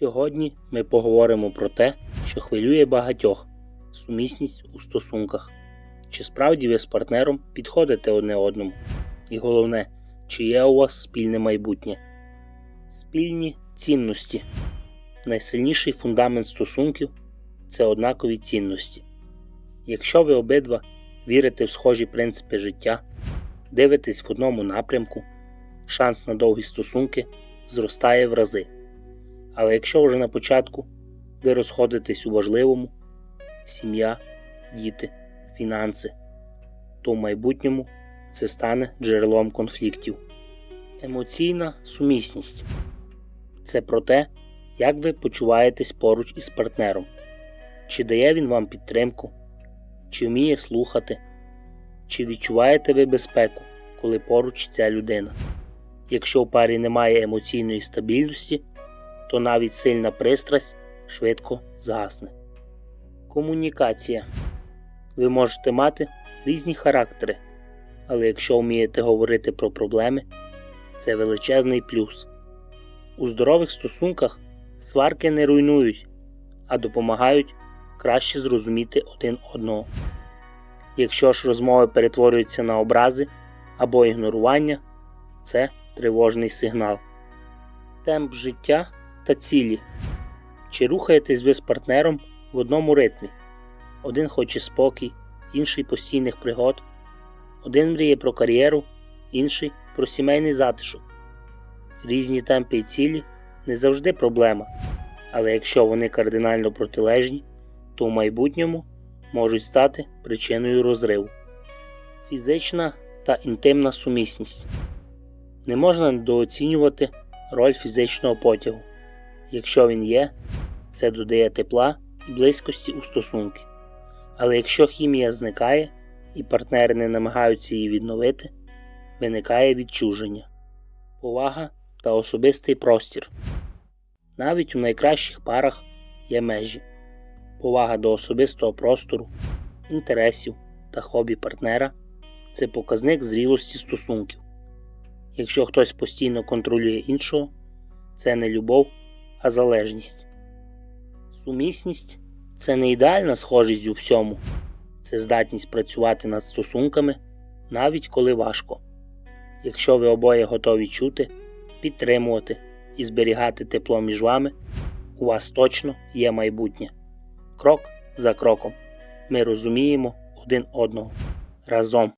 Сьогодні ми поговоримо про те, що хвилює багатьох сумісність у стосунках. Чи справді ви з партнером підходите одне одному? І головне, чи є у вас спільне майбутнє? Спільні цінності. Найсильніший фундамент стосунків це однакові цінності. Якщо ви обидва вірите в схожі принципи життя, дивитесь в одному напрямку, шанс на довгі стосунки зростає в рази. Але якщо вже на початку ви розходитесь у важливому сім'я, діти, фінанси, то в майбутньому це стане джерелом конфліктів. Емоційна сумісність це про те, як ви почуваєтесь поруч із партнером, чи дає він вам підтримку, чи вміє слухати, чи відчуваєте ви безпеку, коли поруч ця людина. Якщо в парі немає емоційної стабільності, то навіть сильна пристрасть швидко згасне. Комунікація. Ви можете мати різні характери, але якщо вмієте говорити про проблеми, це величезний плюс. У здорових стосунках сварки не руйнують, а допомагають краще зрозуміти один одного. Якщо ж розмови перетворюються на образи або ігнорування, це тривожний сигнал. Темп життя та цілі. Чи рухаєтесь ви з партнером в одному ритмі? Один хоче спокій, інший постійних пригод, один мріє про кар'єру, інший про сімейний затишок. Різні темпи і цілі не завжди проблема, але якщо вони кардинально протилежні, то в майбутньому можуть стати причиною розриву. Фізична та інтимна сумісність. Не можна недооцінювати роль фізичного потягу. Якщо він є, це додає тепла і близькості у стосунки. Але якщо хімія зникає і партнери не намагаються її відновити, виникає відчуження, повага та особистий простір. Навіть у найкращих парах є межі, повага до особистого простору, інтересів та хобі партнера це показник зрілості стосунків. Якщо хтось постійно контролює іншого, це не любов, а залежність. Сумісність це не ідеальна схожість у всьому, це здатність працювати над стосунками навіть коли важко. Якщо ви обоє готові чути, підтримувати і зберігати тепло між вами, у вас точно є майбутнє. Крок за кроком ми розуміємо один одного разом.